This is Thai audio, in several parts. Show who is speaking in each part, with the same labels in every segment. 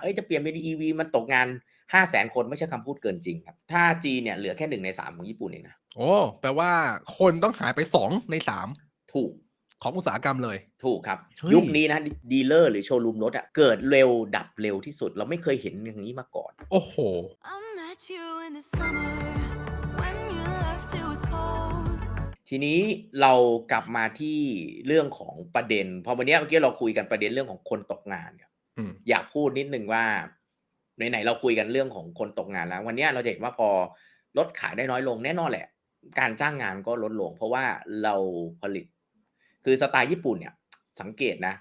Speaker 1: เอ้ยจะเปลี่ยนเป็น EV มันตกงาน5 0 0แสนคนไม่ใช่คำพูดเกินจริงครับ ถ้าจีนเนี่ยเหลือแค่หนึ่งในสามของญี่ปุ่นเองนะ
Speaker 2: โอ้แปลว่าคนต้องหายไปสองในสาม
Speaker 1: ถูก
Speaker 2: ของอุตสาหกรรมเลย
Speaker 1: ถูกครับ
Speaker 2: เฮ้ย
Speaker 1: ยุคนี้นะดีลเลอร์หรือโชว์รูมรถอะเกิดเร็วดับเร็วที่สุด เราไม่เคยเห็นอย่างนี้มาก่อน
Speaker 2: โอ้โห
Speaker 3: I met you in the summer when you left it was cold.
Speaker 1: ทีนี้เรากลับมาที่เรื่องของประเด็น พอวันนี้เมื่อกี้เราคุยกันประเด็นเรื่องของคนตกงานเนี่ย
Speaker 2: อืม
Speaker 1: อยากพูดนิดนึงว่าไหนๆเราคุยกันเรื่องของคนตกงานแล้ว วันนี้เราจะเห็นว่าพอลดขายได้น้อยลงแน่นอนแหละ การจ้างงานก็ลดลง เพราะว่าเราผลิต คือสไตล์ญี่ปุ่นเนี่ย สังเกตนะ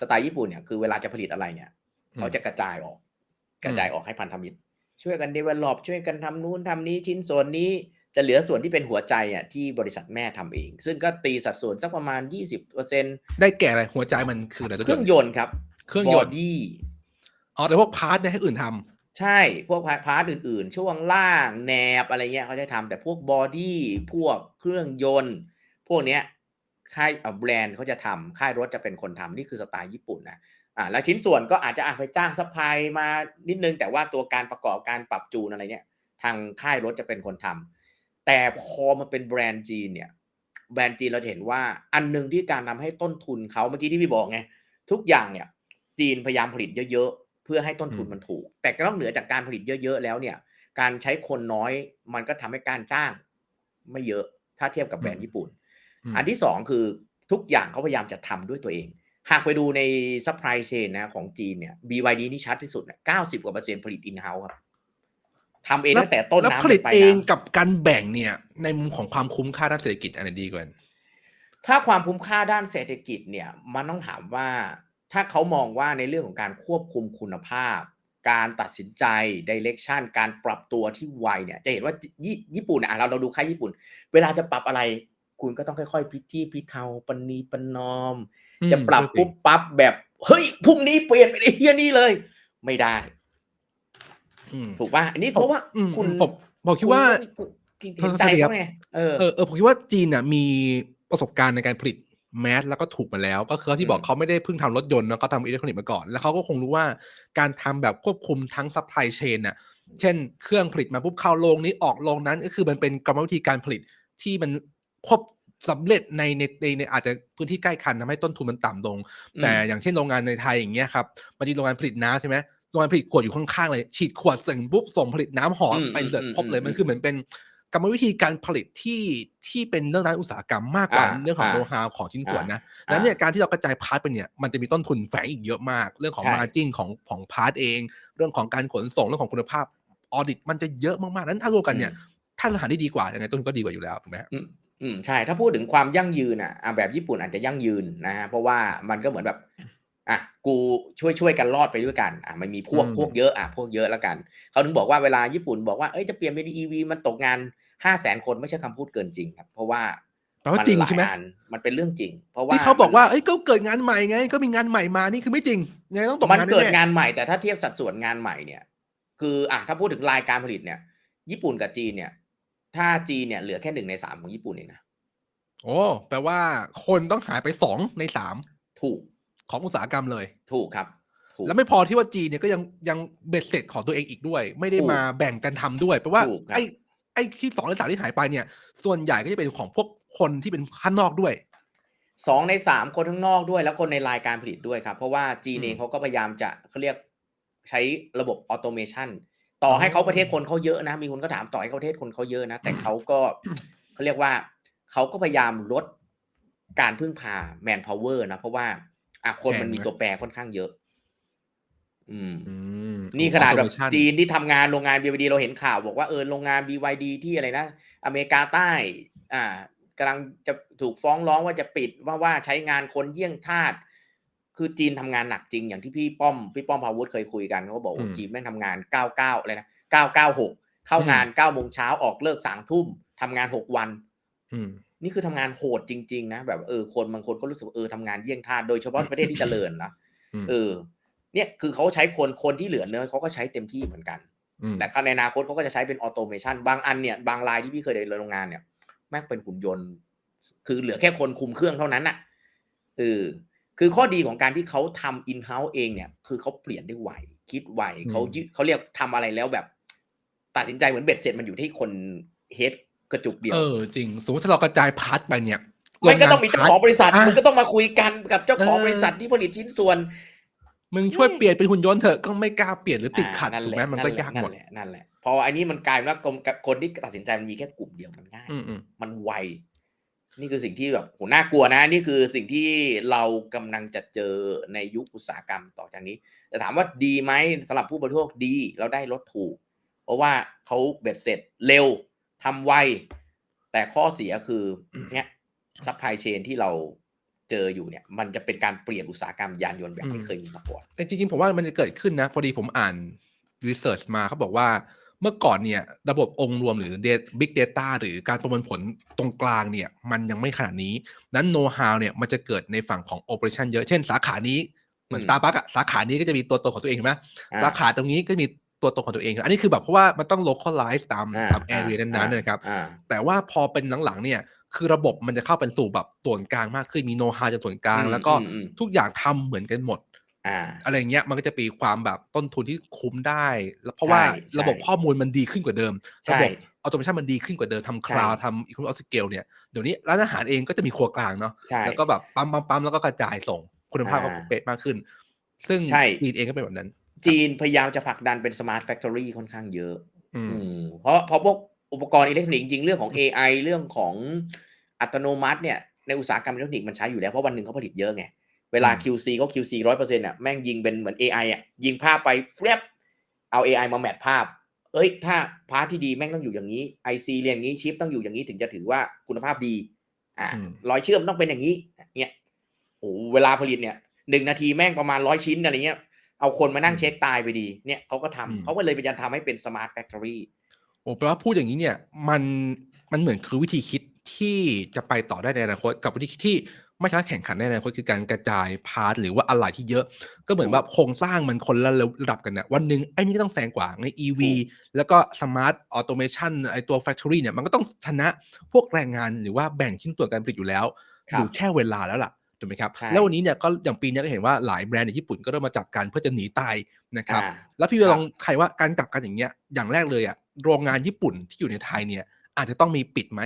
Speaker 1: สไตล์ญี่ปุ่นเนี่ยคือเวลาจะผลิตอะไรเนี่ย
Speaker 2: อืม
Speaker 1: เขาจะกระจายออก กระจายออกให้พันธมิตร ช่วยกัน develop ช่วยกันทำนู้นทำนี้ชิ้นส่วนนี้จะเหลือส่วนที่เป็นหัวใจอะที่บริษัทแม่ทำเอง ซึ่งก็ตีสัดส่วนสักประมาณ 20%
Speaker 2: ได้แก่อะไรหัวใจมันคืออะไรตัว
Speaker 1: เครื่องยนต์ครับ
Speaker 2: เครื่องยนต์
Speaker 1: บอดี้
Speaker 2: อ๋อแต่พวกพาร์ทเนี่ยให้อื่นทำ
Speaker 1: ใช่พวกพาพาร์ทอื่นๆ ช่วงล่างแนบอะไรเงี้ยเขาจะทำแต่พวกบอดี้พวกเครื่องยนต์ พวกเนี้ยค่ายแบรนด์เขาจะทำค่ายรถจะเป็นคนทำนี่คือสไตล์ญี่ปุ่นนะอ่าแล้วชิ้นส่วนก็อาจจะอะไปจ้างซัพพลายมานิดนึง แต่ว่าตัวการประกอบการปรับจูนอะไรเนี่ย ทางค่ายรถจะเป็นคนทำแต่พอมาเป็นแบรนด์จีนเนี่ยแบรนด์จีนเราจะเห็นว่าอันหนึ่งที่การทำให้ต้นทุนเขาเมื่อกี้ที่พี่บอกไงทุกอย่างเนี่ย จีนพยายามผลิตเยอะๆ เพื่อให้ต้นทุน
Speaker 2: อืม
Speaker 1: มันถูก แต่ก็นอกเหนือจากการผลิตเยอะๆแล้วเนี่ย การใช้คนน้อยมันก็ทำให้การจ้าง ไม่เยอะถ้าเทียบกับแบรนด์ญี่ปุ่น
Speaker 2: ม
Speaker 1: อันที่สองคือทุกอย่างเขาพยายามจะทำด้วยตัวเอง หากไปดูใน supply chain นะของจีนเนี่ย BYD นี่ชัดที่สุดเนี่ยเก้าสิบกว่าเปอร์เซ็นต์ผลิต in house ครับทำเองตั้งแต่ต้น
Speaker 2: แล้ว
Speaker 1: น้ำ
Speaker 2: ผลิต
Speaker 1: จนปลาย
Speaker 2: เอง
Speaker 1: น้ำ
Speaker 2: กับการแบ่งเนี่ย ในมุมของความคุ้มค่าด้านเศรษฐกิจอันไหนดีกว่ากัน
Speaker 1: ถ้าความคุ้มค่าด้านเศรษฐกิจเนี่ย มันต้องถามว่า ถ้าเขามองว่าในเรื่องของการควบคุมคุณภาพ การตัดสินใจ direction การปรับตัวที่ไวเนี่ยจะเห็นว่าญี่ญี่ปุ่นอะเราเราดูค่ายญี่ปุ่น เวลาจะปรับอะไร คุณก็ต้องค่อยๆ พิธีพิเทาปณีประนอม จะปรับปุ๊บปั๊บแบบเฮ้ยพรุ่งนี้เปลี่ยนไปไอ้เฮียนี่เลย ไม่ได้
Speaker 2: อืม
Speaker 1: ถูกป่ะอันนี้เพราะว่า
Speaker 2: อืม
Speaker 1: คุณ
Speaker 2: ผมผมคิดว่า
Speaker 1: คุณเห็นใจ
Speaker 2: โทษทีครับ
Speaker 1: เขาไงเออ
Speaker 2: เออเออผมคิดว่าจีนน่ะมีประสบการณ์ในการผลิต แมสแล้วก็ถูกมาแล้ว ก็คือที่บอก
Speaker 1: อืม
Speaker 2: เขาไม่ได้เพิ่งทำรถยนต์นะก็ทำอิเล็กทรอนิกส์มาก่อน แล้วเขาก็คงรู้ว่าการทำแบบควบคุมทั้งซัพพลายเชนน่ะเช่นเครื่องผลิตมาปุ๊บเข้าโรงนี้ออกโรงนั้นก็คือมันเป็นกรรมวิธีการผลิตที่มันควบสำเร็จในในในในอาจจะพื้นที่ใกล้คันทำให้ต้นทุนมันต่ำลง
Speaker 1: อืม
Speaker 2: แต่อย่างเช่นโรงงานในไทยอย่างเงี้ยครับมันมีโรงงานผลิตน้ำใช่ไหมโรงงานผลิตขวดอยู่ข้างๆเลย ฉีดขวดเสร็จปุ๊บส่งผลิตน้ำหอม
Speaker 1: อืม
Speaker 2: ไปเสร็จ
Speaker 1: อืม
Speaker 2: ครบเลย
Speaker 1: อืม
Speaker 2: มันคือเหมือนเป็น กรรมวิธีการผลิตที่ที่เป็นเรื่องด้านอุตสาหกรรมมากกว่า
Speaker 1: อ่า
Speaker 2: เรื่องของ
Speaker 1: อ่า
Speaker 2: โน้ตฮาวของชิ้นส่วนนะ
Speaker 1: อ่า
Speaker 2: แล้วเนี่ยการที่เรากระจายพาร์ทไปเนี่ยมันจะมีต้นทุนแฝงอีกเยอะมาก เรื่องของ
Speaker 1: ใช่
Speaker 2: มาจิ้งของของพาร์ทเอง เรื่องของการขนส่งเรื่องของคุณภาพออดิตมันจะเยอะมากๆนั้นถ้ารวมกันเนี่ยถ้าเราหารได้ดีกว่ายังไงต้นทุนก็ดีกว่าอยู่แล้วถูกไหมฮะ
Speaker 1: อืมอืมใช่ถ้าพูดถึงความยั่งยืนอะอะแบบญี่ปุ่นอาจจะยั่งยืนนะฮะเพราะว่ามันก็เหมือนแบบ อะกูช่วยช่วยกันรอดไปด้วยกันอะมันมีพวก
Speaker 2: อืม
Speaker 1: พวกเยอะอะพวกเยอะแล้วกันเขาถึงบอกว่าเวลาญี่ปุ่นบอกว่าเอ้ยจะเปลี่ยนเป็น EV มันตกงานห้าแสนคนไม่ใช่คำพูดเกินจริงครับ เพราะว่า
Speaker 2: แปลว่าจริงใช่ไหม
Speaker 1: นลายอันมันเป็นเรื่องจริง เพราะว่า
Speaker 2: ที่เขาบอกว่าเอ้ยก็เกิดงานใหม่ไง ก็มีงานใหม่มานี่คือไม่จริงยังไงต้องตก
Speaker 1: มัน
Speaker 2: งาน
Speaker 1: เกิด
Speaker 2: แน่ๆ
Speaker 1: งานใหม่แต่ถ้าเทียบสัดส่วนงานใหม่เนี่ย คืออะถ้าพูดถึงรายการผลิตเนี่ย ญี่ปุ่นกับจีนเนี่ย ถ้าจีนเนี่ยเหลือแค่หนึ่งในสามของญี่ปุ่นเองนะ
Speaker 2: โอ้แปลว่าคนต้องหายไปสองในสาม
Speaker 1: ถูก
Speaker 2: ของอุตสาหกรรมเลย
Speaker 1: ถูกครับถูก
Speaker 2: แล้วไม่พอที่ว่าจีนเนี่ยก็ยังยังเบ็ดเสร็จของตัวเองอีกด้วย ไม่ได้
Speaker 1: ถูก
Speaker 2: มาแบ่งกันทำด้วยแปลว่า
Speaker 1: ถูกครับ
Speaker 2: ไอ้ไอ้ที่สองในสามที่หายไปเนี่ย ส่วนใหญ่ก็จะเป็นของพวกคนที่เป็นข้างนอกด้วย
Speaker 1: สองในสามคนข้างนอกด้วย แล้วคนในรายการผลิตด้วยครับ เพราะว่าจีน
Speaker 2: อืม
Speaker 1: เองเขาก็พยายามจะเขาเรียกใช้ระบบออโตเมชันต่อให้เขาประเทศคนเขาเยอะนะ มีคนก็ถามต่อให้เขาประเทศคนเขาเยอะนะ แต่เขาก็เขาเรียกว่าเขาก็พยายามลดการพึ่งพาแมนพาวเวอร์นะ เพราะว่า อะคนมันมีตัวแปรค่อนข้างเยอะ อืม
Speaker 2: อืม
Speaker 1: นี่ขนาดแบบ
Speaker 2: automation
Speaker 1: จีนที่ทำงานโรงงาน BYD เราเห็นข่าวบอกว่าเออโรงงาน BYD ที่อะไรนะอเมริกาใต้ อ่ากำลังจะถูกฟ้องร้องว่าจะปิดว่าว่าใช้งานคนเยี่ยงทาสคือจีนทำงานหนักจริงอย่างที่พี่ป้อมพี่ป้อมพาวุฒิเคยคุยกันเขาก็บอกว่า
Speaker 2: อืม
Speaker 1: จีนแม่งทำงาน99อะไรนะ996เข้างาน9โมงเช้าออกเลิก3ทุ่มทำงาน6วัน
Speaker 2: อืม
Speaker 1: นี่คือทำงานโหดจริง ๆ นะแบบเออคนบางคนก็รู้สึกว่าเออทำงานเยี่ยงทาสโดยเฉพาะประเทศที่เจริญนะ
Speaker 2: อืม
Speaker 1: เออ เนี่ยคือเขาใช้คนคนที่เหลือเนื้อเขาก็ใช้เต็มที่เหมือนกัน
Speaker 2: อืม
Speaker 1: และในอนาคตเขาก็จะใช้เป็นออโตเมชันบางอันเนี่ยบางรายที่พี่เคยเดินโรงงานเนี่ยแม่งเป็นหุ่นยนต์ คือเหลือแค่คนคุมเครื่องเท่านั้นน่ะเออคือข้อดีของการที่เขาทำอินเฮ้าส์เองเนี่ย คือเขาเปลี่ยนได้ไวคิดไว
Speaker 2: อืม
Speaker 1: เขายึเขาเรียกทำอะไรแล้วแบบ ตัดสินใจเหมือนเบ็ดเสร็จมันอยู่ที่คนเฮด กระจุกเดียว
Speaker 2: เออจริงสมมติถ้าเรากระจายพาร์ทไปเนี่ย
Speaker 1: มันก็ต้องมีเจ้าของบริษัท
Speaker 2: อะ
Speaker 1: มึงก็ต้องมาคุยกันกับเจ้าของ
Speaker 2: เออ
Speaker 1: บริษัทที่ผลิตชิ้นส่วน
Speaker 2: มึงช่วยเปลี่ยนเป็นหุ่นยนต์เถอะก็ไม่กล้าเปลี่ยนหรือติด
Speaker 1: อ่า
Speaker 2: ขัด
Speaker 1: นั่น
Speaker 2: ถูก
Speaker 1: แหละ
Speaker 2: ไหมมันก็
Speaker 1: แหละ
Speaker 2: ยากหมด
Speaker 1: นั่นแหละนั่นแหละพออันนี้มันกลายเป็นว่ากรมคนที่ตัดสินใจมันมีแค่กลุ่มเดียวมันง่าย
Speaker 2: อืมอืม
Speaker 1: มันไวนี่คือสิ่งที่แบบโหน่ากลัวนะ นี่คือสิ่งที่เรากำลังจะเจอในยุคอุตสาหกรรมต่อจากนี้ แต่ถามว่าดีไหมสำหรับผู้บริโภคดี เราได้รถถูก เพราะว่าเขาเบ็ดเสร็จเร็ว ทำไว แต่ข้อเสียคือเนี่ยซัพพลายเชนที่เราเจออยู่เนี่ย มันจะเป็นการเปลี่ยนอุตสาหกรรมยานยนต์แบบไม่เคยมีมาก่อน
Speaker 2: แต่จริงๆ ผมว่ามันจะเกิดขึ้นนะ พอดีผมอ่านรีเสิร์ชมาเขาบอกว่าเมื่อก่อนเนี่ย ระบบองค์รวมหรือ Big Data หรือการประมวลผลตรงกลางเนี่ย มันยังไม่ขนาดนี้ นั้นโน้ตฮาวเนี่ยมันจะเกิดในฝั่งของ Operation เยอะ เช่นสาขานี้ เหมือน
Speaker 1: อืม
Speaker 2: Starbucks อะสาขานี้ก็จะมีตัวตนของตัวเองใช่ไหม
Speaker 1: อ่า
Speaker 2: สาขาตรงนี้ก็มี ตัวตนของตัวเอง อันนี้คือแบบเพราะว่ามันต้อง localize ตาม
Speaker 1: อ่า
Speaker 2: ตาม area นั้นๆนะครับ
Speaker 1: อ่า
Speaker 2: แต่ว่าพอเป็นหลังๆเนี่ยคือระบบมันจะเข้าเป็นสู่แบบส่วนกลางมากขึ้นมีโน้ตฮาวจากส่วนกลาง
Speaker 1: อืม
Speaker 2: แล้วก็
Speaker 1: อืมอืม
Speaker 2: ทุกอย่างทำเหมือนกันหมด
Speaker 1: อ่า
Speaker 2: อะไรอย่างเงี้ยมันก็จะมีความแบบต้นทุนที่คุ้มได้แล้วเพราะว่า
Speaker 1: ใช่ใช่
Speaker 2: ระบบข้อมูลมันดีขึ้นกว่าเดิม
Speaker 1: ใช่
Speaker 2: ระบบออโตเมชันมันดีขึ้นกว่าเดิมทำคลาว
Speaker 1: ใช่
Speaker 2: ทำอีค o น m อ s สเกลเนี่ยเดี๋ยวนี้ร้านอาหารเองก็จะมีครัวกลางเนาะ
Speaker 1: ใช่
Speaker 2: แล้วก็แบบปั๊มปั๊มปั๊มแล้วก็กระจายส่งคุณภาพก็
Speaker 1: อ่า
Speaker 2: เป๊ะมากขึ้น ซึ่ง
Speaker 1: ใช่
Speaker 2: จีนเองก็เป็นแบบนั้น
Speaker 1: จีนพยายามจะผลักดันเป็นสมาร์ทแฟคทอรี่ค่อนข้างเยอะ
Speaker 2: อืม
Speaker 1: อืมเพราะเพราะพวกอุปกรณ์อิเล็กทรอนิกส์จริงๆเรื่องของ AI เรื่องของอัตโนมัติเนี่ยในอุตสาหกรรมอิเล็กทรอนิกส์มันใช้อยู่แล้ว เพราะวันหนึ่งเขาผลิตเยอะไง เวลา
Speaker 2: อืม
Speaker 1: QC เขา QC ร้อยเปอร์เซ็นต์อะแม่งยิงเป็นเหมือน AI อะยิงภาพไปแฟบเอา AI มาแมทภาพ เอ้ย ถ้าพาร์ทที่ดีแม่งต้องอยู่อย่างนี้ IC เรียนอย่างนี้ชิปต้องอยู่อย่างนี้ถึงจะถือว่าคุณภาพดี อ่า
Speaker 2: อืม
Speaker 1: รอยเชื่อมต้องเป็นอย่างนี้เนี่ยโอ้เวลาผลิตเนี่ยหนึ่งนาทีแม่งประมาณร้อยชิ้นอะไรเงี้ย เอาคนมานั่งเช็คตายไปดี เนี่ยเขาก็ทำ
Speaker 2: อืม
Speaker 1: เขาก็เลยพยายามทำให้เป็นสมาร์ทแฟคทอรี่
Speaker 2: โอ้แปลว่าพูดอย่างนี้เนี่ย มันมันเหมือนคือวิธีคิดที่จะไปต่อได้ในอนาคตกับวิธีคิดที่ไม่สามารถแข่งขันได้ในอนาคตคือการกระจายพาร์ทหรือว่าอะไรที่เยอะ ก็เหมือนแบบโครงสร้างมันคนละระดับกันนะวันหนึ่งไอ้นี่ก็ต้องแซงกว่าใน EV แล้วก็สมาร์ทออโตเมชันไอตัว Factory เนี่ยมันก็ต้องชนะพวกแรงงานหรือว่าแบ่งชิ้นส่วนการผลิตอยู่แล้ว
Speaker 1: ครั
Speaker 2: อบยู่แค่เวลาแล้วล่ะ ถูกไหมครับ
Speaker 1: ใช่
Speaker 2: แล้ววันนี้เนี่ยก็อย่างปีเนี้ยก็เห็นว่าหลายแบรนด์ในญี่ปุ่นก็เริ่มมาจับกันเพื่อจะหนีตายนะครับ
Speaker 1: อ่า
Speaker 2: แล้วพี่
Speaker 1: ครับ
Speaker 2: ลองใครว่าการกลับกันอย่างเงี้ยอย่างแรกเลยอะโรงงานญี่ปุ่นที่อยู่ในไทยเนี่ย อาจจะต้องมีปิดไหม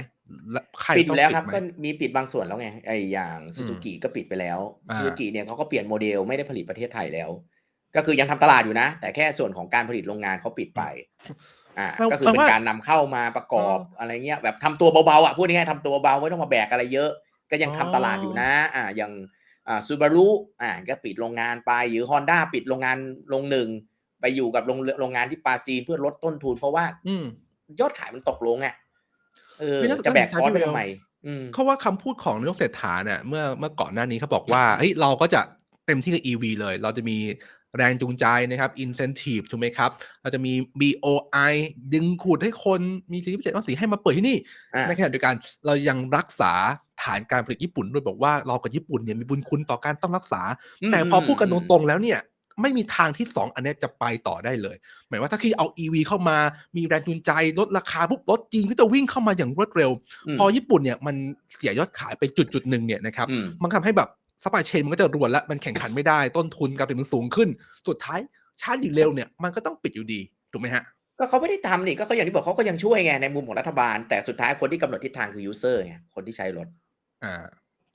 Speaker 2: และใคร
Speaker 1: ปิด
Speaker 2: ต้อง
Speaker 1: แล้ว
Speaker 2: ปิด
Speaker 1: ครับ
Speaker 2: ไหม
Speaker 1: ก็มีปิดบางส่วนแล้วไงไออย่างซูซูกิก็ปิดไปแล้ว
Speaker 2: อ่า
Speaker 1: ซูซูกิเนี่ยเขาก็เปลี่ยนโมเดลไม่ได้ผลิตประเทศไทยแล้ว ก็คือยังทำตลาดอยู่นะ แต่แค่ส่วนของการผลิตโรงงานเขาปิดไปอ่า
Speaker 2: แปล
Speaker 1: ก็คือ
Speaker 2: แปล
Speaker 1: เป็น
Speaker 2: ว่า
Speaker 1: การนำเข้ามาประกอบ
Speaker 2: อ๋ออ
Speaker 1: อะไรเงี้ยแบบทำตัวเบาๆอะพูดง่ายๆทำตัวเบาๆไม่ต้องมาแบกอะไรเยอะ ก็ยังทำ
Speaker 2: อ๋อ
Speaker 1: ตลาดอยู่นะ อ่าอย่างอ่าซูบารุอ่าก็ปิดโรงงานไปหรือ Honda ปิดโรงงานโรงหนึ่งไปอยู่กับโรงโรงงานที่ปาจีนเพื่อลดต้นทุน เพราะว่า
Speaker 2: อืม
Speaker 1: ยอดขายมันตกลงอะเออ
Speaker 2: ไม่น่า
Speaker 1: จะแบก
Speaker 2: น่า
Speaker 1: คอ
Speaker 2: จะ
Speaker 1: ร์สไป
Speaker 2: ใช่
Speaker 1: ทำไมอืม
Speaker 2: เขาว่าคำพูดของนายกเศรษฐาเนี่ยเมื่อเมื่อก่อนหน้านี้เขาบอกว่าเฮ้ยเราก็จะเต็มที่กับ EV เลย เราจะมีแรงจูงใจนะครับ incentive ถูกไหมครับ เราจะมี BOI ดึงขูดให้คนมีสิทธิพิเศษภาษีให้มาเปิดที่นี่
Speaker 1: อ่า
Speaker 2: ในขณะเดียวกันเรายังรักษา ฐานการผลิตญี่ปุ่นด้วยบอกว่าเรากับญี่ปุ่นเนี่ยมีบุญคุณต่อการต้องรักษา
Speaker 1: อืม
Speaker 2: แต่พอพูดกัน
Speaker 1: อื
Speaker 2: ต
Speaker 1: ม
Speaker 2: รงๆแล้วเนี่ยไม่มีทางที่ 2 อันเนี้ยจะไปต่อได้เลย หมายว่าถ้าคิดเอา EV เข้ามามีแรงจูงใจลดราคาปุ๊บรถจีนก็จะวิ่งเข้ามาอย่างรวดเร็ว
Speaker 1: ม
Speaker 2: พอญี่ปุ่นเนี่ยมันเสียยอดขายไปจุดจุดๆหนึ่งเนี่ยนะครับ
Speaker 1: อืม
Speaker 2: มันทำให้แบบสปายเชนมันก็จะรวนและมันแข่งขันไม่ได้ต้นทุนการผลิตมันสูงขึ้น สุดท้ายช้าหรือเร็วเนี่ยมันก็ต้องปิดอยู่ดีถูกไหมฮะ
Speaker 1: ก็เขาไม่ได้ทำนี่ก็เขาอย่างที่บอกเขาก็ยังช่วยไงในมุมของรัฐบาล แต่สุดท้ายคนที่กำหนดทิศทางคือยูเซอร์ไงคนที่ใช้รถ
Speaker 2: อ่า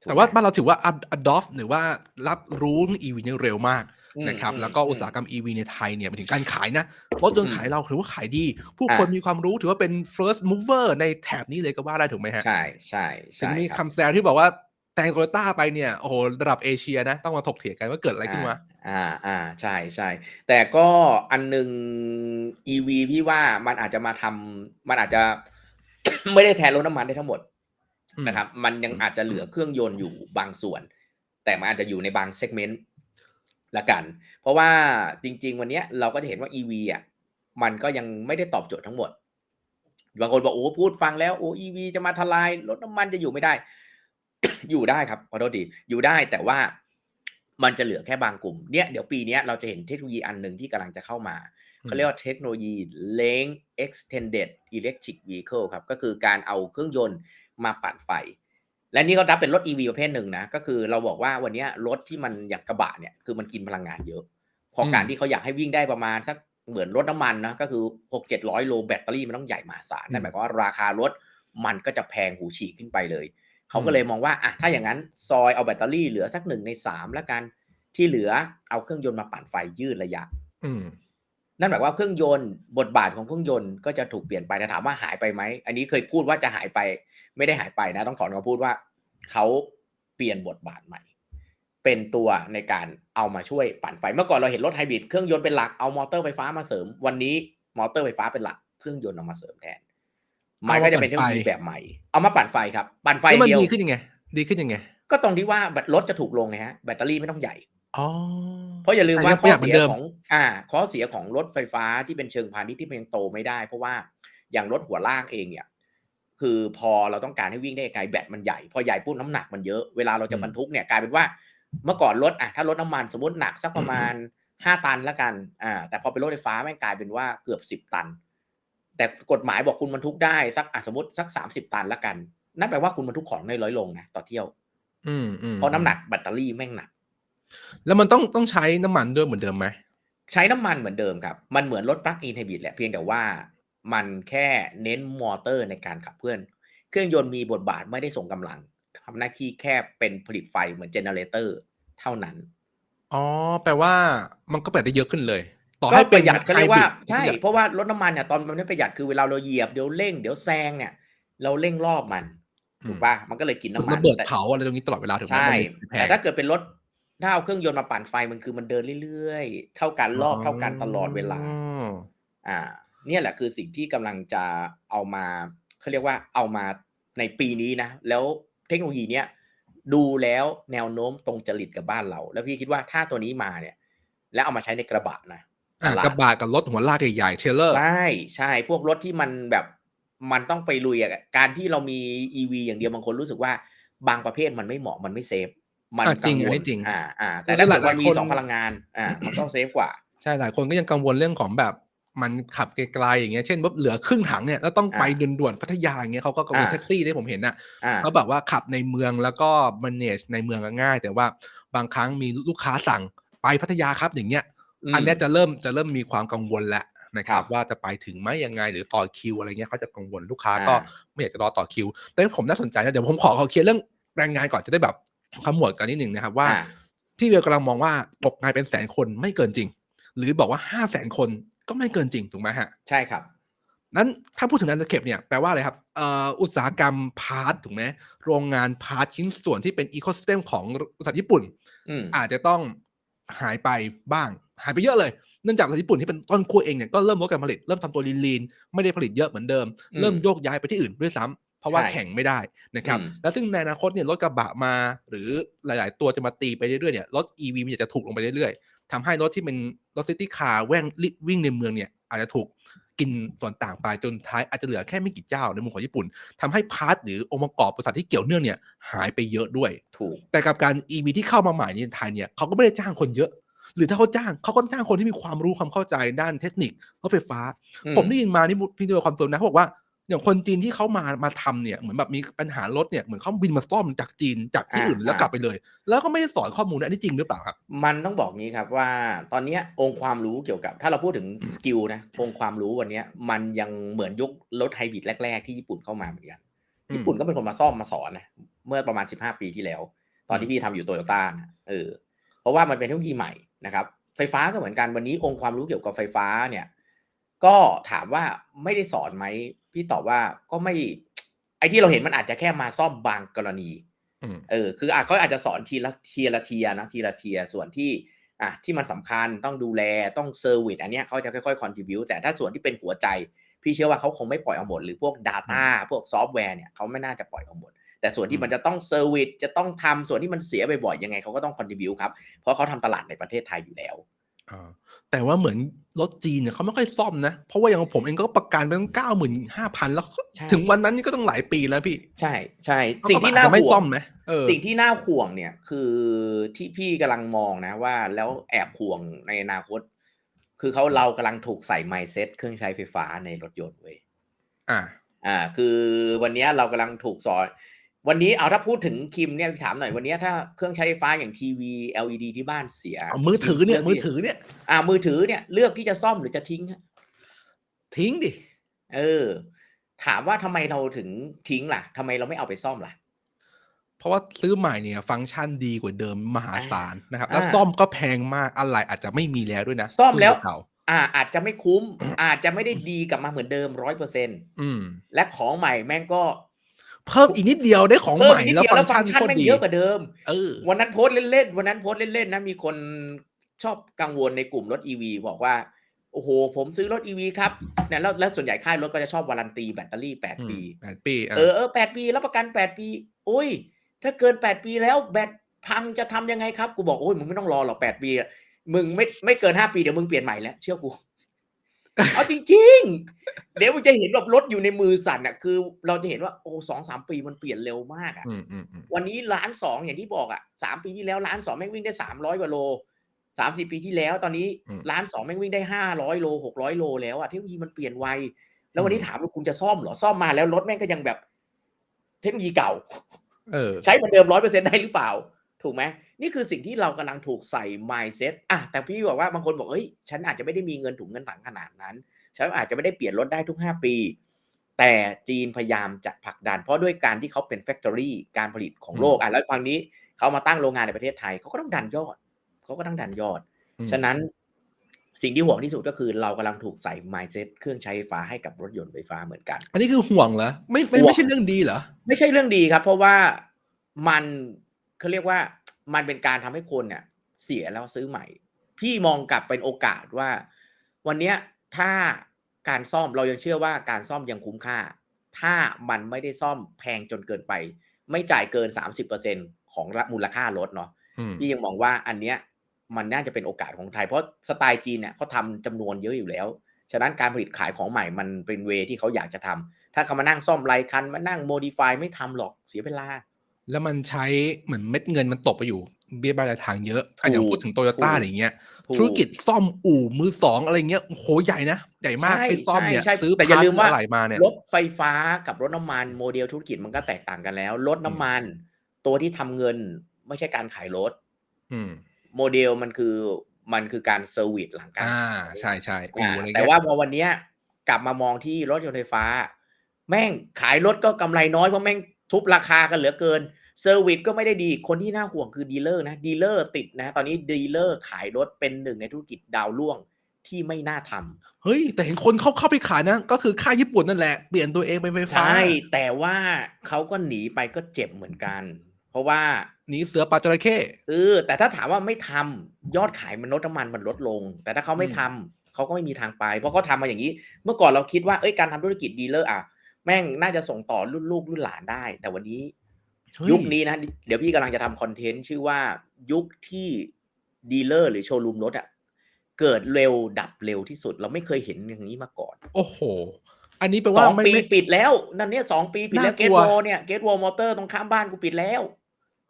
Speaker 1: ถูก
Speaker 2: แต่ว่า
Speaker 1: ไหม
Speaker 2: บ้านเราถือว่า ad- adopt หรือว่ารับรู้เรื่อง EV เนี่ยเร็วมาก
Speaker 1: อืม
Speaker 2: นะครับ
Speaker 1: อืม
Speaker 2: แล้วก็อุตสาหกรรม EV ในไทยเนี่ยหมายถึงการขายนะรถยนต์
Speaker 1: อืม
Speaker 2: ขายเราถือว่าขายดี ผู้
Speaker 1: อะ
Speaker 2: คนมีความรู้ถือว่าเป็น first mover ในแถบนี้เลยก็ว่าได้ถูกไหมฮะ
Speaker 1: ใช่ใช่
Speaker 2: ถึ
Speaker 1: ใช่
Speaker 2: งมี
Speaker 1: ครับ
Speaker 2: คำแซวที่บอกว่าแตงโตโยต้าไปเนี่ยโอ้โหระดับเอเชียนะ ต้องมาถกเถียงกันว่าเกิดอะไรขึ้นมา
Speaker 1: อ่าอ่าใช่ใช่แต่ก็อันหนึ่ง EV พี่ว่ามันอาจจะมาทำมันอาจจะไม่ได้แทนรถน้ำมันได้ทั้งหมด
Speaker 2: อืม
Speaker 1: นะครับ มันยังอาจจะเหลือเครื่องยนต์อยู่บางส่วน แต่มันอาจจะอยู่ในบางเซกเมนต์ละกัน เพราะว่าจริง ๆ วันเนี้ยเราก็จะเห็นว่า EV อะมันก็ยังไม่ได้ตอบโจทย์ทั้งหมด บางคนบอกโอ้พูดฟังแล้วโอ้ EV จะมาทลายรถน้ำมันจะอยู่ไม่ได้ อยู่ได้ครับขอโทษดีอยู่ได้แต่ว่ามันจะเหลือแค่บางกลุ่มเนี่ยเดี๋ยวปีเนี้ยเราจะเห็นเทคโนโลยีอันหนึ่งที่กำลังจะเข้ามาเขาเรียกว่าเทคโนโลยี Lane Extended Electric Vehicle ครับ ก็คือการเอาเครื่องยนต์ มาปั่นไฟ และนี่ก็นับเป็นรถ EV ประเภทหนึ่งนะ ก็คือเราบอกว่าวันเนี้ยรถที่มันอย่างกระบะเนี่ยคือมันกินพลังงานเยอะพพอการ
Speaker 2: อืม
Speaker 1: ที่เขาอยากให้วิ่งได้ประมาณสักเหมือนรถน้ำมันนะก็คือหกเจ็ดร้อยโลแบตเตอรี่มันต้องใหญ่มหาศาลนั่นหมายความว่าราคารถมันก็จะแพงหูฉีกขึ้นไปเลย เขาก็เลยมองว่าอะถ้าอย่างนั้นซอยเอาแบตเตอรี่เหลือสักหนึ่งในสามแล้วกันที่เหลือเอาเครื่องยนต์มาปั่นไฟยืดระยะ
Speaker 2: อืม
Speaker 1: นั่นหมายว่าเครื่องยนต์บทบาทของเครื่องยนต์ก็จะถูกเปลี่ยนไปแต่ถามว่าหายไปไหม อันนี้เคยพูดว่าจะหายไป ไม่ได้หายไปนะ ต้องขอคำพูดว่าเขาเปลี่ยนบทบาทใหม่ เป็นตัวในการเอามาช่วยปั่นไฟ เมื่อก่อนเราเห็นรถไฮบริดเครื่องยนต์เป็นหลักเอามอเตอร์ไฟฟ้ามาเสริม วันนี้มอเตอร์ไฟฟ้าเป็นหลักเครื่องยนต์เอามาเสริมแทนมันก็จะเป็นเทคโนโลยีแบบใหม่ เอามาปั่นไฟครับ ปั่นไฟ
Speaker 2: แล้วมัน
Speaker 1: เดียว
Speaker 2: ดีขึ้นยังไง ดีขึ้นยังไง
Speaker 1: ก็ตรงที่ว่าแบตรถจะถูกลงไงฮะ แบตเตอรี่ไม่ต้องใหญ่
Speaker 2: อ๋อ
Speaker 1: เพราะอย่าลืมว่า
Speaker 2: แต่
Speaker 1: ข้อ
Speaker 2: ยังประหยัดเหมื
Speaker 1: เสี
Speaker 2: อยนเดิม
Speaker 1: ของ อ่า ข้อเสียของรถไฟฟ้าที่เป็นเชิงพาณิชย์ที่มันยังโตไม่ได้ เพราะว่าอย่างรถหัวลากเองเนี่ย คือพอเราต้องการให้วิ่งได้ไกลแบตมันใหญ่ พอใหญ่ปุ๊บน้ำหนักมันเยอะเวลาเราจะบรรทุกเนี่ยกลายเป็นว่าเมื่อก่อนรถอะถ้ารถน้ำมันสมมติหนักสักประมาณห้าตันละกันอ่าแต่พอเป็นรถไฟฟ้าแม่งกลายเป็นว่าเกือบสิบตัน แต่กฎหมายบอกคุณบรรทุกได้สักอะสมมติสักสามสิบตันละกัน นั่นแปลว่าคุณบรรทุกของได้ร้อยลงนะต่อเที่ยว
Speaker 2: อืมอืม
Speaker 1: เพราะน้ำหนักแบตเตอรี่แม่งหนัก
Speaker 2: แล้วมันต้องต้องใช้น้ำมันด้วยเหมือนเดิมไหม
Speaker 1: ใช้น้ำมันเหมือนเดิมครับ มันเหมือนรถปลั๊กอินไฮบริดแหละเพียงแต่ว่า มันแค่เน้นมอเตอร์ในการขับเคลื่อน เครื่องยนต์มีบทบาทไม่ได้ส่งกำลังทำหน้าที่แค่เป็นผลิตไฟเหมือนเจเนเรเตอร์เท่านั้น
Speaker 2: อ๋อ แปลว่ามันก็ประหยัดได้เยอะขึ้นเลย ต่อ
Speaker 1: ก็
Speaker 2: ให้
Speaker 1: ป
Speaker 2: เป็น
Speaker 1: ระหยัดเขาเรียกว่า
Speaker 2: ไฮบด
Speaker 1: ใช่
Speaker 2: ประหยัด
Speaker 1: เพราะว่ารถน้ำมันเนี่ยตอนมันไม่ประหยัดคือเวลาเราเหยียบเดี๋ยวเร่งเดี๋ยวแซงเนี่ย เราเร่งรอบมันถูกป่ะมันก็เลยกินน้ำมัน
Speaker 2: ระเบิด
Speaker 1: แต่
Speaker 2: เผาอะไรตรงนี้ตลอดเวลาถูกไหม
Speaker 1: ใช่
Speaker 2: มันแพ
Speaker 1: แต่
Speaker 2: ง
Speaker 1: ถ้าเกิดเป็นรถถ้าเอาเครื่องยนต์มาปั่นไฟมันคือมันเดินเรื่อยๆ เท่ากันรอบเท่ากันตลอดเวลา
Speaker 2: อ๋อ
Speaker 1: อ่า เนี่ยแหละคือสิ่งที่กำลังจะเอามาเขาเรียกว่าเอามาในปีนี้นะ แล้วเทคโนโลยีเนี้ยดูแล้วแนวโน้มตรงจริตกับบ้านเรา แล้วพี่คิดว่าถ้าตัวนี้มาเนี่ย แล้วเอามาใช้ในกระบะนะ
Speaker 2: อะ
Speaker 1: ตลาด
Speaker 2: กระบะกับรถหัวลากใหญ่ๆเทรลเลอร์
Speaker 1: ใช่ใช่พวกรถที่มันแบบมันต้องไปลุยอะการที่เรามี EV อย่างเดียวบางคนรู้สึกว่าบางประเภทมันไม่เหมาะมันไม่เซฟ มัน
Speaker 2: อะจริง
Speaker 1: กั
Speaker 2: อัน
Speaker 1: วล
Speaker 2: นี้จริง
Speaker 1: อ่าอ่าแต่ถ้าเกิด
Speaker 2: หลา
Speaker 1: มั
Speaker 2: ย
Speaker 1: น
Speaker 2: ๆ
Speaker 1: มี
Speaker 2: คน
Speaker 1: สองพลังงานอ่ามันต้องเซฟกว่า
Speaker 2: ใช่หลายคนก็ยังกังวลเรื่องของแบบ มันขับไกลๆอย่างเงี้ยเช่นว่าเหลือครึ่งถังเนี่ยแล้วต้องไป
Speaker 1: อ่า
Speaker 2: ด่วนๆพัทยาอย่างเงี้ยเขาก็กังวล
Speaker 1: อ่า
Speaker 2: แท็กซี่ที่ผมเห็นน่ะ
Speaker 1: อ่า
Speaker 2: เขาแบบว่าขับในเมืองแล้วก็ manage ในเมืองก็ง่าย แต่ว่าบางครั้งมีลูกค้าสั่งไปพัทยาครับอย่างเงี้ย
Speaker 1: ม
Speaker 2: อันเนี้ยจะเริ่มจะเริ่มมีความกังวลแล้วนะครั
Speaker 1: ครับบ
Speaker 2: ว่าจะไปถึงไหมยังไงหรือต่อคิวอะไรเงี้ยเขาจะกังวลลูกค้าก็
Speaker 1: อ่า
Speaker 2: ไม่อยากจะรอต่อคิว แต่ผมน่าสนใจนะเดี๋ยวผมขอขอเคลียร์เรื่องแรงงานก่อนจะได้แบบขมวดกันนิดหนึ่งนะครับว่า
Speaker 1: อ่า
Speaker 2: พี่เวียกำลังมองว่าตกงานเป็นแสนคนไม่เกินจริง หรือบอกว่าห้าแสนคน ก็ไม่เกินจริงถูกไหมฮะ
Speaker 1: ใช่ครับ
Speaker 2: นั้นถ้าพูดถึงนันเก็บเนี่ยแปลว่าอะไรครับเอ่ออุตสาหกรรมพาร์ทถูกไหมโรงงานพาร์ทชิ้นส่วนที่เป็นอีโคส y ต e m ของบริษัทญี่ปุ่น
Speaker 1: อืม
Speaker 2: อาจจะต้องหายไปบ้าง หายไปเยอะเลย เนื่องจากบริษัทญี่ปุ่นที่เป็นต้นขั้วเองเนี่ยก็เริ่มลดการผลิตเริ่มทำตัวลีนๆไม่ได้ผลิตเยอะเหมือนเดิม
Speaker 1: อืม
Speaker 2: เริ่มโยกย้ายไปที่อื่นด้วยซ้ำเพราะว่า
Speaker 1: ใช่
Speaker 2: แข่งไม่ได้นะครับ
Speaker 1: อืม
Speaker 2: แล้วซึ่งในอนาคตเนี่ยรถกระบะมา หรือหลาย ๆ ตัวจะมาตีไปเรื่อยๆเนี่ยรถ EV มันจะถูกลงไปเรื่อยๆ ทำให้รถที่เป็นรถซิตี้คาร์แว่งวิ่งในเมืองเนี่ยอาจจะถูกกินส่วนต่างไปจนท้ายอาจจะเหลือแค่ไม่กี่เจ้าในมุมของญี่ปุ่นทำให้พาร์ทหรือองค์ประกอบบริษัทที่เกี่ยวเนื่องเนี่ยหายไปเยอะด้วย
Speaker 1: ถูก
Speaker 2: แต่กับการ EV ที่เข้ามาใหม่ในไทยเนี่ยเขาก็ไม่ได้จ้างคนเยอะ หรือถ้าเขาจ้างเขาก็จ้างคนที่มีความรู้ความเข้าใจด้านเทคนิครถไฟฟ้า
Speaker 1: อืม
Speaker 2: ผมได้ยินมานี่พี่ดูคอนเฟิร์มนะเขาบอกว่า อย่างคนจีนที่เขามามาทำเนี่ยเหมือนแบบมีปัญหารถเนี่ยเหมือนเขาบินมาซ่อมจากจีนจากที่
Speaker 1: อ่า
Speaker 2: อื่นแล้ว
Speaker 1: อ่า
Speaker 2: กลับไปเลย แล้วก็ไม่ได้สอนข้อมูลนะอันนี้จริงหรือเปล่าครับ
Speaker 1: มันต้องบอกงี้ครับว่าตอนเนี้ยองค์ความรู้เกี่ยวกับ ถ้าเราพูดถึงสกิลนะองค์ความรู้วันเนี้ยมันยังเหมือนยุครถไฮบริดแรก ๆ ที่ญี่ปุ่นเข้ามาเหมือนกัน
Speaker 2: อืม
Speaker 1: ญี่ปุ่นก็เป็นคนมาซ่อมมาสอนนะเมื่อประมาณ 15 ปีที่แล้ว ตอนที่พี่ทำอยู่โตโยต้านะเออเพราะว่ามันเป็นเทคโนโลยีใหม่นะครับ ไฟฟ้าก็เหมือนกันวันนี้องค์ความรู้เกี่ยวกับไฟฟ้าเนี่ย ก็ถามว่าไม่ได้สอนไหม พี่ตอบว่าก็ไม่ ไอ้ที่เราเห็นมันอาจจะแค่มาซ่อมบางกรณี
Speaker 2: อืม
Speaker 1: เออ คืออาจเขาอาจจะสอนทีละทีละเทียนะทีละเทียส่วนที่อะที่มันสำคัญต้องดูแลต้องเซอร์วิสอันเนี้ยเขาจะค่อยๆคอนทิบิวแต่ถ้าส่วนที่เป็นหัวใจ พี่เชื่อว่าเขาคงไม่ปล่อยเอาหมด หรือพวก Data พวกซอฟต์แวร์เนี่ยเขาไม่น่าจะปล่อยเอาหมด แต่ส่วนที่มันจะต้องเซอร์วิสจะต้องทำส่วนที่มันเสียบ่อยๆยังไงเขาก็ต้องคอนทิบิวครับ เพราะเขาทำตลาดในประเทศไทยอยู่แล้ว
Speaker 2: อ่า แต่ว่าเหมือนรถจีนเนี่ยเขาไม่ค่อยซ่อมนะ เพราะว่าอย่างผมเองก็ประกันไปตั้งเก้าหมื่นห้าพันแล้วก็
Speaker 1: ใช่
Speaker 2: ถึงวันนั้นนี่ก็ต้องหลายปีแล้วพี่
Speaker 1: ใช่ใช่
Speaker 2: เข
Speaker 1: สิ่งที่น่า
Speaker 2: อจจะไม่
Speaker 1: ห่ว
Speaker 2: ซ่องมไหมเออ
Speaker 1: สิ่งที่น่าห่วงเนี่ย คือที่พี่กำลังมองนะว่าแล้วแอบห่วงในอนาคต คือเขาเรากำลังถูกใส่ไมเซ็ตเครื่องใช้ไฟฟ้าในรถยนต์เว้ย
Speaker 2: อ่า
Speaker 1: อ่า คือวันเนี้ยเรากำลังถูกสอน วันนี้เอาถ้าพูดถึงคิมเนี่ยถามหน่อยวันนี้ถ้าเครื่องใช้ไฟฟ้าอย่างทีวี LED ที่บ้านเสีย
Speaker 2: เอามือถือเนี่ย
Speaker 1: ลืก
Speaker 2: มือ
Speaker 1: ที่
Speaker 2: ถือเนี่ย
Speaker 1: อ่ามือถือเนี่ยเลือกที่จะซ่อมหรือจะทิ้งฮะ
Speaker 2: ทิ้งดิ
Speaker 1: เออ ถามว่าทำไมเราถึงทิ้งล่ะทำไมเราไม่เอาไปซ่อมล่ะ
Speaker 2: เพราะว่าซื้อใหม่เนี่ย ฟังก์ชันดีกว่าเดิมมหาศาลนะครับแล้ว
Speaker 1: อ่า
Speaker 2: ซ่อมก็แพงมากอะไรอาจจะไม่มีแล้วด้วยนะ
Speaker 1: ซ่อมแล้ว
Speaker 2: รุ่นเก่า
Speaker 1: อ่าอาจจะไม่คุ้ม อาจจะไม่ได้ดีกลับมาเหมือนเดิมร้อยเปอร์เซ็น
Speaker 2: อืม
Speaker 1: และของใหม่แม่งก็
Speaker 2: เพิ่มอีกนิดเดียวได้ของ
Speaker 1: เพิ่
Speaker 2: ให
Speaker 1: ม
Speaker 2: ม่
Speaker 1: อีกนิด
Speaker 2: แล้ว
Speaker 1: เดียว
Speaker 2: ฟั
Speaker 1: แล้
Speaker 2: ง
Speaker 1: ว
Speaker 2: ก์
Speaker 1: ฟั
Speaker 2: ชั
Speaker 1: ง
Speaker 2: น
Speaker 1: ก์ชัน
Speaker 2: โคต
Speaker 1: แม่
Speaker 2: รงดี
Speaker 1: เยอะกว่าเดิม
Speaker 2: เออ
Speaker 1: วันนั้นโพสต์เล่นๆวันนั้นโพสต์เล่นๆนะมีคนชอบกังวลในกลุ่มรถ EV บอกว่า โอ้โห ผมซื้อรถ EV ครับเนี่ยแล้วแล้วส่วนใหญ่ค่ายรถก็จะชอบวารันตีแบตเตอรี่
Speaker 2: อื
Speaker 1: 8
Speaker 2: ม
Speaker 1: ปี
Speaker 2: แปดปีอะ
Speaker 1: เออเออแปดปีรับประกัน8ปี โอ้ย ถ้าเกิน8ปีแล้วแบตพังจะทำยังไงครับ กูบอกโอ้ยมึงไม่ต้องรอหรอก8ปีอะมึงไม่ไม่เกิน5ปีเดี๋ยวมึงเปลี่ยนใหม่แล้วเชื่อกู เอาจริงๆ เดี๋ยวมึงจะเห็นแบบรถอยู่ในมือสั่นอะคือ เราจะเห็นว่าโอ้สองสามปีมันเปลี่ยนเร็วมากอะ
Speaker 2: อืมอืมอืม
Speaker 1: วันนี้ล้านสองอย่างที่บอกอะสามปีที่แล้วล้านสองแม่งวิ่งได้สามร้อยกว่าโลสามสี่ปีที่แล้ว ตอนนี้ล้านสองแม่งวิ่งได้ห้าร้อยโลหกร้อยโลแล้วอะเทคโนโลยีมันเปลี่ยนไวแล้ววันนี้ถามว่าคุณจะซ่อมเหรอซ่อมมาแล้วรถแม่งก็ยังแบบ เทคโนโลยีเก่า
Speaker 2: เออ
Speaker 1: ใช้เหมือนเดิมร้อยเปอร์เซ็นได้หรือเปล่า ถูกไหมนี่คือสิ่งที่เรากำลังถูกใส่ mindset อะแต่พี่บอกว่าบางคนบอกเอ้ยฉันอาจจะไม่ได้มีเงินถุงเงินถังขนาดนั้น ฉันอาจจะไม่ได้เปลี่ยนรถได้ทุก 5 ปี แต่จีนพยายามจะผลักดัน เพราะด้วยการที่เขาเป็น factory การผลิตของโลกอะแล้วครั้งนี้เขามาตั้งโรงงานในประเทศไทยเขาก็ต้องดันยอดเขาก็ต้องดันยอด
Speaker 2: อืม
Speaker 1: ฉะนั้นสิ่งที่ห่วงที่สุดก็คือเรากำลังถูกใส่ mindset เครื่องใช้ไฟฟ้าให้กับรถยนต์ไฟฟ้าเหมือนกัน
Speaker 2: อันนี้คือห่วงเหรอไม่ไม่
Speaker 1: ห่วง
Speaker 2: ไม่ใช่เรื่องดีเหรอ
Speaker 1: ไม่ใช่เรื่องดีครับ เพราะว่ามัน เขาเรียกว่ามันเป็นการทำให้คนเนี่ยเสียแล้วซื้อใหม่ พี่มองกลับเป็นโอกาสว่า วันเนี้ยถ้าการซ่อมเรายังเชื่อว่าการซ่อมยังคุ้มค่า ถ้ามันไม่ได้ซ่อมแพงจนเกินไป ไม่จ่ายเกิน 30%ของมูลค่ารถเนาะ
Speaker 2: อืม
Speaker 1: พี่ยังมองว่าอันเนี้ยมันน่าจะเป็นโอกาสของไทย เพราะสไตล์จีนเนี่ยเขาทำจำนวนเยอะอยู่แล้ว ฉะนั้นการผลิตขายของใหม่มันเป็นเวที่เขาอยากจะทำถ้าเขามานั่งซ่อมไรายคันมานั่งโมดิฟายไม่ทำหรอกเสียเวลา
Speaker 2: แล้วมันใช้เหมือนเม็ดเงินมันตกไปอยู่เบี้ยบายรายทางเยอะอันอย่าง
Speaker 1: ถูก
Speaker 2: พูดถึงโตโยต้า
Speaker 1: ถูก
Speaker 2: อย่างเงี้ย
Speaker 1: ถูก
Speaker 2: ธุรกิจซ่อมอู่มือสองอะไรเงี้ยโอ้โหใหญ่นะใหญ่มาก
Speaker 1: ใช่
Speaker 2: ไอ้ซ่อมเนี่ย
Speaker 1: ใช่ใช่
Speaker 2: ซื้อ
Speaker 1: แต่อย่าลืมว่า
Speaker 2: พร์ทอะไรมาเนี่ย
Speaker 1: รถไฟฟ้ากับรถน้ำมันโมเดลธุรกิจมันก็แตกต่างกันแล้ว รถน้ำมัน ตัวที่ทำเงินไม่ใช่การขายรถ
Speaker 2: อืม
Speaker 1: โมเดลมันคือมันคือการเซอร์วิสหลังการ
Speaker 2: อ่า
Speaker 1: ขาย
Speaker 2: ใช่ใช่อู่
Speaker 1: อ่า
Speaker 2: อะไร
Speaker 1: แต่
Speaker 2: เงี้ย
Speaker 1: ว่าพอวันเนี้ยกลับมามองที่รถยนต์ไฟฟ้า แม่งขายรถก็กำไรน้อยเพราะแม่ง ทุบราคากันเหลือเกินเซอร์วิสก็ไม่ได้ดีคนที่น่าห่วงคือดีลเลอร์นะดีลเลอร์ติดนะ ตอนนี้ดีลเลอร์ขายรถเป็นหนึ่งในธุรกิจดาวล่วงที่ไม่น่าทำ
Speaker 2: เฮ้ย แต่เห็นคนเข้าเข้าไปขายนะ ก็คือค่ายญี่ปุ่นนั่นแหละ เปลี่ยนตัวเองเป็นไฟฟ้า
Speaker 1: ใช่ แต่ว่าเขาก็หนีไปก็เจ็บเหมือนกัน เพราะว่า
Speaker 2: หนีเสือปลาจระเข้
Speaker 1: เออแต่ถ้าถามว่าไม่ทำยอดขายมันลดน้ำมันมันลดลง แต่ถ้าเขาไม่
Speaker 2: อืม
Speaker 1: ทำเขาก็ไม่มีทางไป เพราะเขาทำมาอย่างนี้ เมื่อก่อนเราคิดว่าเอ้ยการทำธุรกิจดีลเลอร์อะ แม่งน่าจะส่งต่อรุ่นลูกรุ่นหลานได้ แต่วันนี้
Speaker 2: เฮ้
Speaker 1: ยุคนี้นะ เดี๋ยวพี่กำลังจะทำคอนเทนต์ชื่อว่ายุคที่ดีลเลอร์หรือโชว์รูมรถอะเกิดเร็วดับเร็วที่สุด เราไม่เคยเห็นอย่างนี้มาก่อน
Speaker 2: โอ้โห อันนี้แปล
Speaker 1: ส
Speaker 2: ว่า
Speaker 1: อง
Speaker 2: ไม่
Speaker 1: ปี
Speaker 2: ไม่
Speaker 1: ปิดแล้ว นั่นเนี่ยสองปีปิดแล้ว
Speaker 2: น่า
Speaker 1: เก
Speaker 2: ก
Speaker 1: ต
Speaker 2: ลัว
Speaker 1: โวเนี่ยเกตโวมอเตอร์ตรงข้ามบ้านกูปิดแล้ว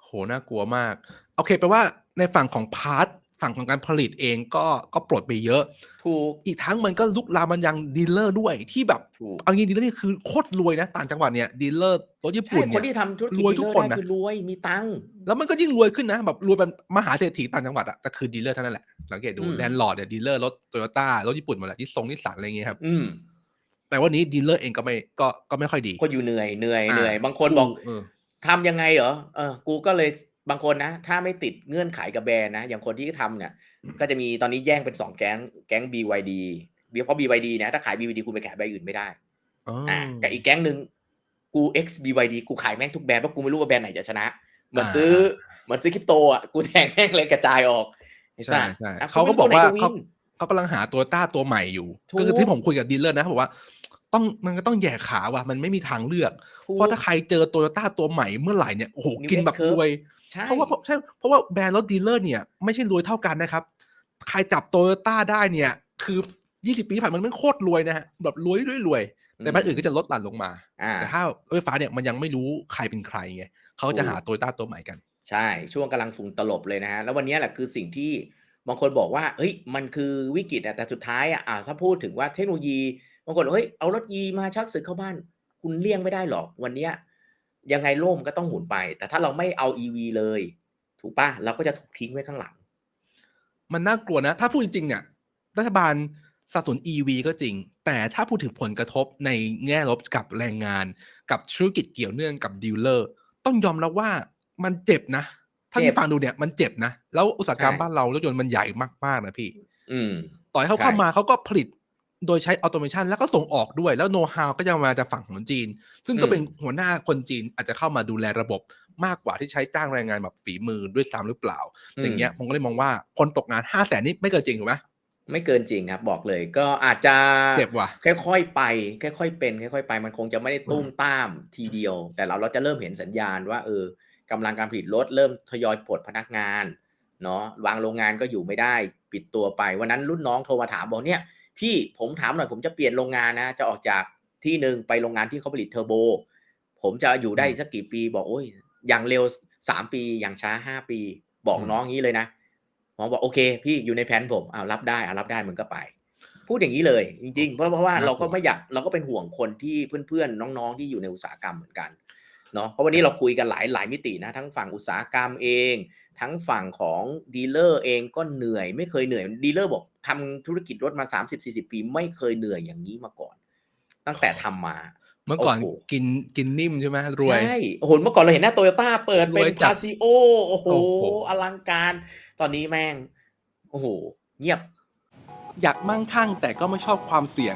Speaker 2: โหน่ากลัวมาก โอเคแปลว่าในฝั่งของพาร์ท ฝั่งของการผลิตเองก็ก็ปลดไปเยอะ
Speaker 1: ถูก
Speaker 2: อีกทั้งมันก็ลุกลามมันยังดีลเลอร์ด้วยที่แบบ
Speaker 1: ถูก
Speaker 2: เอางี้ดีลเลอร์นี่คือโคตรรวยนะต่างจังหวัดเนี่ยดีลเลอร์รถญี่
Speaker 1: ใช่
Speaker 2: ปุ่น
Speaker 1: ค
Speaker 2: เนี่
Speaker 1: นที่
Speaker 2: ย
Speaker 1: ทำธุรกิจ
Speaker 2: รวย
Speaker 1: ดี
Speaker 2: ทุ
Speaker 1: ล
Speaker 2: ก
Speaker 1: เลอ
Speaker 2: คน
Speaker 1: ร์ได้
Speaker 2: นะ
Speaker 1: คือรวยมีตังค์
Speaker 2: แล้วมันก็ยิ่งรวยขึ้นนะแบบรวยเป็นมหาเศรษฐีต่างจังหวัดอะแต่คือดีลเลอร์เท่านั้นแหละสังเกตดู
Speaker 1: อืม
Speaker 2: แลนด์ลอร์ดเนี่ยดีลเลอร์รถโตโยต้ารถญี่ปุ่นหมดแหละที่ทรงนิสสันอะไรเงี้ยครับ
Speaker 1: อืม
Speaker 2: แต่วันนี้ดีลเลอร์เองก็ไม่ก็ก็ไม่ค่อยดี
Speaker 1: คนอยู่เหนื่อยเหนื่อย
Speaker 2: อ่า
Speaker 1: เหนื่อย บางคนบอก
Speaker 2: เออ
Speaker 1: ทำยังไงเหรอเออกูก็เลย บางคนนะ ถ้าไม่ติดเงื่อนไขกับแบรนด์นะ อย่างคนที่ทำเนี่ย ก็จะมีตอนนี้แย่งเป็นสองแก๊ง แก๊ง BYD เพราะ BYD นะ ถ้าขาย BYD คุณไปขายแบรนด์อื่นไม่ได้
Speaker 2: อ๋ออ
Speaker 1: อ่ากับอีกแก๊งหนึ่งกู X BYD กูขายแม่งทุกแบรนด์เพราะกูไม่รู้ว่าแบรนด์ไหนจะชนะ เหมือนซื้อ เหมือนซื้อคริปโตอะ กูแทงแม่งเลยกระจายออกไอ้สั
Speaker 2: ใช่
Speaker 1: ส
Speaker 2: ใช่
Speaker 1: อะ
Speaker 2: เขาก็บอกว่า
Speaker 1: คุณไม่รู้
Speaker 2: เขา
Speaker 1: ตัวไหนจะ
Speaker 2: เขากำลังหาตัวต้าตัวใหม่อยู่
Speaker 1: ถูก
Speaker 2: ก็คือที่ผมคุยกับดีลเลอร์นะเขาบอกว่า ต้องมันก็ต้องแหย่ขาว่ะ มันไม่มีทางเลือก
Speaker 1: ถูก
Speaker 2: เพราะถ้าใครเจอโตโยต้าตัวใหม่เมื่อไหร่เนี่ยโอ้โห
Speaker 1: New
Speaker 2: กินแบบ
Speaker 1: S-curve
Speaker 2: รวย
Speaker 1: ใช่
Speaker 2: เพราะว่าเพราะใช่เพราะว่าแบรนด์รถดีลเลอร์เนี่ยไม่ใช่รวยเท่ากันนะครับ ใครจับโตโยต้าได้เนี่ย คือ20ปีที่ผ่านมามันโคตรรวยนะฮะแบบรวยรวยรวยแต่แบรนด์อื่นก็จะลดหลั่นลงมา
Speaker 1: อ่า
Speaker 2: แต่ถ้ารถไฟฟ้าเนี่ยมันยังไม่รู้ใครเป็นใครไงเขาจะหาโตโยต้าตัวใหม่กัน
Speaker 1: ใช่ช่วงกำลังฝุ่นตลบเลยนะฮะ แล้ววันนี้แหละคือสิ่งที่บางคนบอกว่าเฮ้ยมันคือวิกฤตอะแต่สุดท้ายอะอ่าถ้าพูดถึงว่าเทคโนโลยี บางคนบอกเฮ้ยเอารถยีมาชักศึกเข้าบ้าน คุณเลี่ยงไม่ได้หรอกวันเนี้ยยังไงโลกมันก็ต้องหมุนไป แต่ถ้าเราไม่เอา EV เลย ถูกปะเราก็จะถูกทิ้งไว้ข้างหลัง
Speaker 2: มันน่ากลัวนะ ถ้าพูดจริงๆเนี่ยรัฐบาลสนับสนุน EV ก็จริง แต่ถ้าพูดถึงผลกระทบในแง่ลบกับแรงงาน กับธุรกิจเกี่ยวเนื่องกับดีลเลอร์ ต้องยอมรับว่ามันเจ็บนะ ถ้า
Speaker 1: เจ็
Speaker 2: ที่
Speaker 1: บ
Speaker 2: ฟังดูเนี่ยมันเจ็บนะ แล้วอุตสาหกรรม
Speaker 1: ใช่
Speaker 2: บ้านเรารถยนต์มันใหญ่มากๆนะพี่
Speaker 1: อืม
Speaker 2: ต่อให้เขา
Speaker 1: ใช่
Speaker 2: เข้ามาเขาก็ผลิต โดยใช้ออโตเมชันแล้วก็ส่งออกด้วย แล้วโน้ตฮาวก็จะมาจากฝั่งของจีน ซึ่งก็เป็นหัวหน้าคนจีนอาจจะเข้ามาดูแลระบบมากกว่าที่ใช้จ้างแรงงานแบบฝีมือด้วยซ้ำหรือเปล่า อย่างเงี้ยผมก็เลยมองว่าคนตกงานห้าแสนนี่ไม่เกินจริงถูกไหม
Speaker 1: ไม่เกินจริงครับบอกเลยก็อาจจะ
Speaker 2: เจ็บว่ะ
Speaker 1: ค่อยๆไป ค่อยๆเป็น ค่อยๆไป มันคงจะไม่ได้ตุ้มต้ามทีเดียว แต่เราเราจะเริ่มเห็นสัญญาณว่าเออกำลังการผลิตลดเริ่มทยอยปลดพนักงานเนาะวางโรงงานก็อยู่ไม่ได้ ปิดตัวไป วันนั้นรุ่นน้องโทรมาถามบอกเนี่ย พี่ผมถามหน่อยผมจะเปลี่ยนโรงงานนะ จะออกจากที่หนึ่งไปโรงงานที่เขาผลิตเทอร์โบ ผมจะอยู่ได้สักกี่ปีบอกโอ้ย อย่างเร็วสามปีอย่างช้าห้าปี บอก
Speaker 2: อืม
Speaker 1: น้องงี้เลยนะหมอบอกโอเค พี่อยู่ในแผนผมอ้าวรับได้อ่ารับได้มึงก็ไป พูดอย่างนี้เลย จริงๆ เพราะเพราะว่า
Speaker 2: น่ากลัว
Speaker 1: เราก็ไม่อยากเราก็เป็นห่วงคนที่เพื่อนๆน้องๆที่อยู่ในอุตสาหกรรมเหมือนกันเนาะเพราะวันนี้เราคุยกันหลายหลายมิตินะทั้งฝั่งอุตสาหกรรมเอง ทั้งฝั่งของดีลเลอร์เองก็เหนื่อย ไม่เคยเหนื่อยดีลเลอร์บอกทำธุรกิจรถมา 30-40 ปี ไม่เคยเหนื่อยอย่างนี้มาก่อน ตั้งแต่ทำมา
Speaker 2: เมื่อก่อน
Speaker 1: โอ้โห
Speaker 2: กินกินนิ่มใช่ไหมรวย
Speaker 1: ใช่ โอ้โห เมื่อก่อนเราเห็นหน้าโตโยต้าเปิดเป็น
Speaker 2: รวยจั
Speaker 1: คา
Speaker 2: ด
Speaker 1: ซิโอโอ้โห
Speaker 2: โอ้โห
Speaker 1: อลังการ ตอนนี้แม่ง โอ้โห เงียบ
Speaker 2: อยากมั่งคั่งแต่ก็ไม่ชอบความเสี่ยง